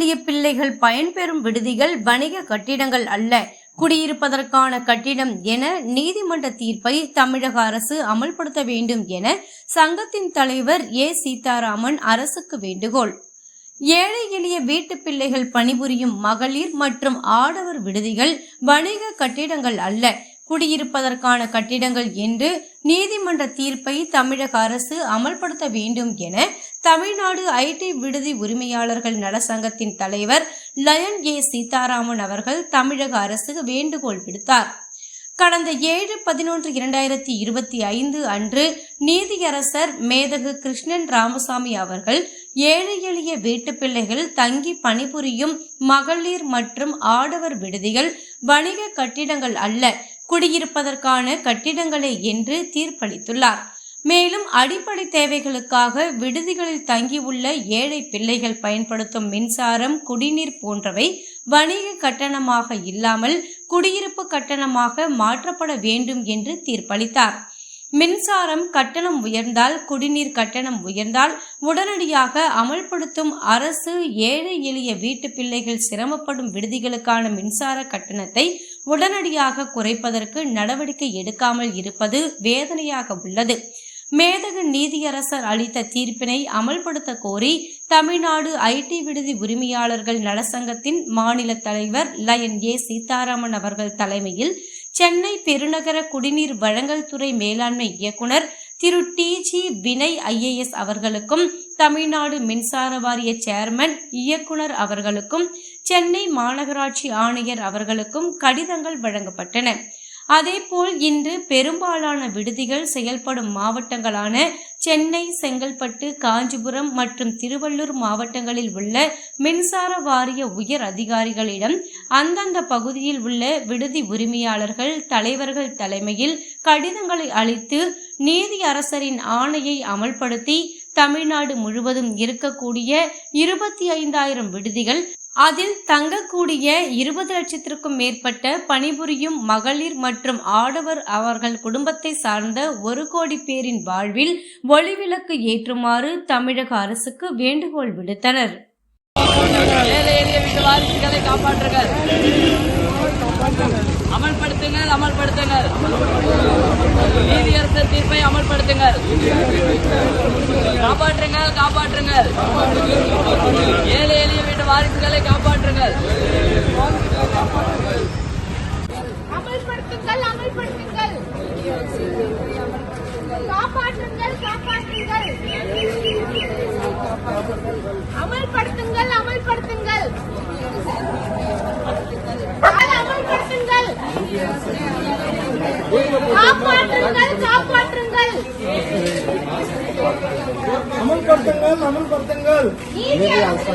பிள்ளைகள் பயன்பெறும் விடுதிகள் வணிக கட்டிடங்கள் அல்ல. குடியிருப்பதற்கான கட்டிடம் என நீதிமன்ற தீர்ப்பை தமிழக அரசு அமல்படுத்த வேண்டும் என சங்கத்தின் தலைவர் ஏ. சீதாராமன் அரசுக்கு வேண்டுகோள். ஏழை எளிய வீட்டு பிள்ளைகள் பணிபுரியும் மகளிர் மற்றும் ஆடவர் விடுதிகள் வணிக கட்டிடங்கள் அல்ல. குடியிருப்பதற்கான கட்டிடங்கள் என்று நீதிமன்ற தீர்ப்பை தமிழக அரசு அமல்படுத்த வேண்டும் என தமிழ்நாடு ஐடி விடுதி உரிமையாளர்கள் நலசங்கத்தின் தலைவர் லயன் ஏ சீதாராமன் அவர்கள் தமிழக அரசுக்கு வேண்டுகோள் விடுத்தார். கடந்த ஏழு பதினொன்று இரண்டாயிரத்தி இருபத்தி ஐந்து அன்று நீதியரசர் மேதகு கிருஷ்ணன் ராமசாமி அவர்கள் ஏழை எளிய வீட்டு பிள்ளைகள் தங்கி பணிபுரியும் மகளிர் மற்றும் ஆடவர் விடுதிகள் வணிக கட்டிடங்கள் அல்ல குடியிருப்பதற்கான கட்டிடங்களே என்று தீர்ப்பளித்துள்ளார். மேலும் அடிப்படை தேவைகளுக்காக விடுதிகளில் தங்கியுள்ள ஏழை பிள்ளைகள் பயன்படுத்தும் மின்சாரம் குடிநீர் போன்றவை வணிக கட்டணமாக இல்லாமல் குடியிருப்பு கட்டணமாக மாற்றப்பட வேண்டும் என்று தீர்ப்பளித்தார். மின்சாரம் கட்டணம் உயர்ந்தால் குடிநீர் கட்டணம் உயர்ந்தால் உடனடியாக அமல்படுத்தும் அரசு ஏழை எளிய வீட்டு பிள்ளைகள் சிரமப்படும் விடுதிகளுக்கான மின்சார கட்டணத்தை உடனடியாக குறைப்பதற்கு நடவடிக்கை எடுக்காமல் இருப்பது வேதனையாக உள்ளது. மேதகு நீதியரசர் அளித்த தீர்ப்பினை அமல்படுத்த கோரி தமிழ்நாடு ஐடி விடுதி உரிமையாளர்கள் நலசங்கத்தின் மாநில தலைவர் லயன் ஏ சீதாராமன் அவர்கள் தலைமையில் சென்னை பெருநகர குடிநீர் வழங்கல் துறை மேலாண்மை இயக்குனர் திரு டி ஜி வினய் ஐஏஎஸ் அவர்களுக்கும் தமிழ்நாடு மின்சார வாரிய சேர்மன் இயக்குனர் அவர்களுக்கும் சென்னை மாநகராட்சி ஆணையர் அவர்களுக்கும் கடிதங்கள் வழங்கப்பட்டன. அதேபோல் இன்று பெரும்பாலான விடுதிகள் செயல்படும் மாவட்டங்களான சென்னை செங்கல்பட்டு காஞ்சிபுரம் மற்றும் திருவள்ளூர் மாவட்டங்களில் உள்ள மின்சார வாரிய உயர் அதிகாரிகளிடம் அந்தந்த பகுதியில் உள்ள விடுதி உரிமையாளர்கள் தலைவர்கள் தலைமையில் கடிதங்களை அளித்து நீதி அரசரின் ஆணையை அமல்படுத்தி தமிழ்நாடு முழுவதும் இருக்கக்கூடிய இருபத்தி ஐந்தாயிரம் விடுதிகள் அதில் தங்கக்கூடிய இருபது லட்சத்திற்கும் மேற்பட்ட பணிபுரியும் மகளிர் மற்றும் ஆடவர் அவர்கள் குடும்பத்தை சார்ந்த ஒரு கோடி பேரின் வாழ்வில் ஒளிவிளக்கு ஏற்றுமாறு தமிழக அரசுக்கு வேண்டுகோள் விடுத்தனர். காப்பாற்றுகள் எளிய வீட்டு வாரிசுகளை காப்பாற்றுங்கள் அமல்படுத்துங்கள் அமல்படுத்துங்கள். நீதியரசர் தீர்ப்பை அமல்படுத்துங்கள். காப்பாற்றுங்கள் காப்பாற்றுங்கள். ஏழை எளிய வீட்டு வாரிசுகளை காப்பாற்றுங்கள் அமல்படுத்துங்கள் அமல்படுத்துங்கள் காப்பாற்றுங்கள் காப்பாற்றுங்கள் அமல்படுத்துங்கள் அமல்படுத்துங்கள் அதை அமல்படுத்துங்கள் காப்பாற்றுங்கள் காப்பாற்றுங்கள். அமல்படுத்துங்கள் அமல்படுத்துங்கள். அரசு